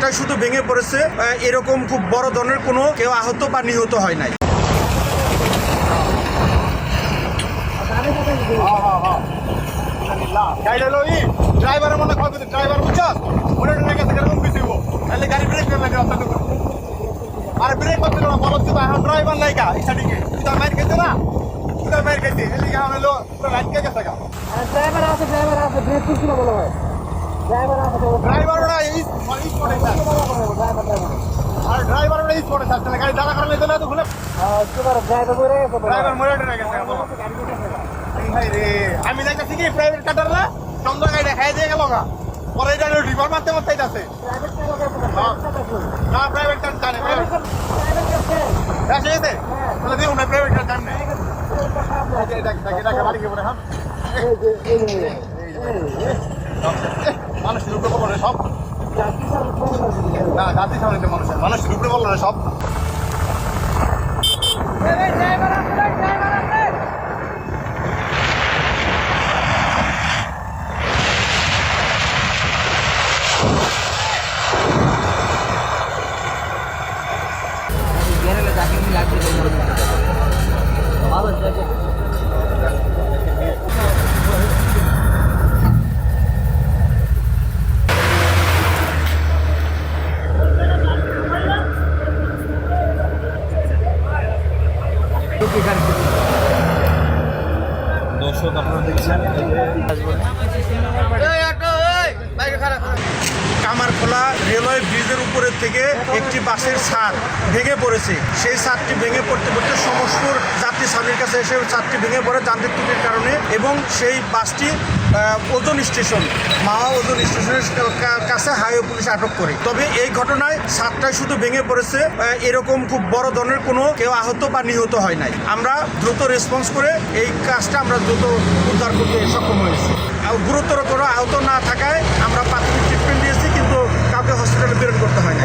সাতটায় শুধু ভেঙে পড়েছে এরকম খুব বড় ধরনের কোনো কেউ আহত বা নিহত হয় নাই। ড্রাইভারের মনে দিতে ড্রাইভার বুঝছস গেছে কেরকম কিছু তাহলে গাড়ি ব্রেক করে লাগে অত্যন্ত আর ব্রেক করছিল না? বলদ তো এখন ড্রাইভার নাই তুই খেতে না তুই তো মাইর খেতে হলো পুরো গেছে গা। ড্রাইভার আছে ড্রাইভার আছে ব্রেক করছিল বলো ভাই ড্রাইভার আছে ড্রাইভার ওরা এই স্পটে এই স্পটে তাহলে গাড়ি দাঁড়া করে নিতে না তো খুলে। ড্রাইভার মরে গেছে। আমি দেখতেছি কি প্রাইভেট কাটার না? গাড়ি দেখাই দিয়ে গেল পরে এটা রিভার মারতে মারতে না প্রাইভেট কার জানে হ্যাঁ তাহলে না প্রাইভেট কার জানে সব। না সামনে মানুষের মানুষের উপরে বলল সব গেলে কি লাগবে ভালো দর্শক আপনারা দেখছেন কামারখোলা রেলওয়ে ব্রিজের উপরের থেকে একটি বাসের ছাদ ভেঙে পড়েছে। সেই ছাদটি ভেঙে পড়তে পড়তে সমস্ত যাত্রী ছাদের কাছে এসে ছাদটি ভেঙে পড়ে যান্ত্রিক ত্রুটির কারণে এবং সেই বাসটি ওজন স্টেশন মাওয়া ওজন স্টেশনের কাছে হাইওয়ে পুলিশ আটক করে। তবে এই ঘটনায় সাতটায় শুধু ভেঙে পড়েছে এরকম খুব বড় ধরনের কোনো কেউ আহত বা নিহত হয় নাই। আমরা দ্রুত রেসপন্স করে এই কাজটা আমরা দ্রুত উদ্ধার করতে সক্ষম হয়েছি। গুরুতর কোনো আহত না থাকায় আমরা প্রাথমিক ট্রিটমেন্ট দিয়েছি, কিন্তু কাউকে হসপিটালে প্রেরণ করতে হয় না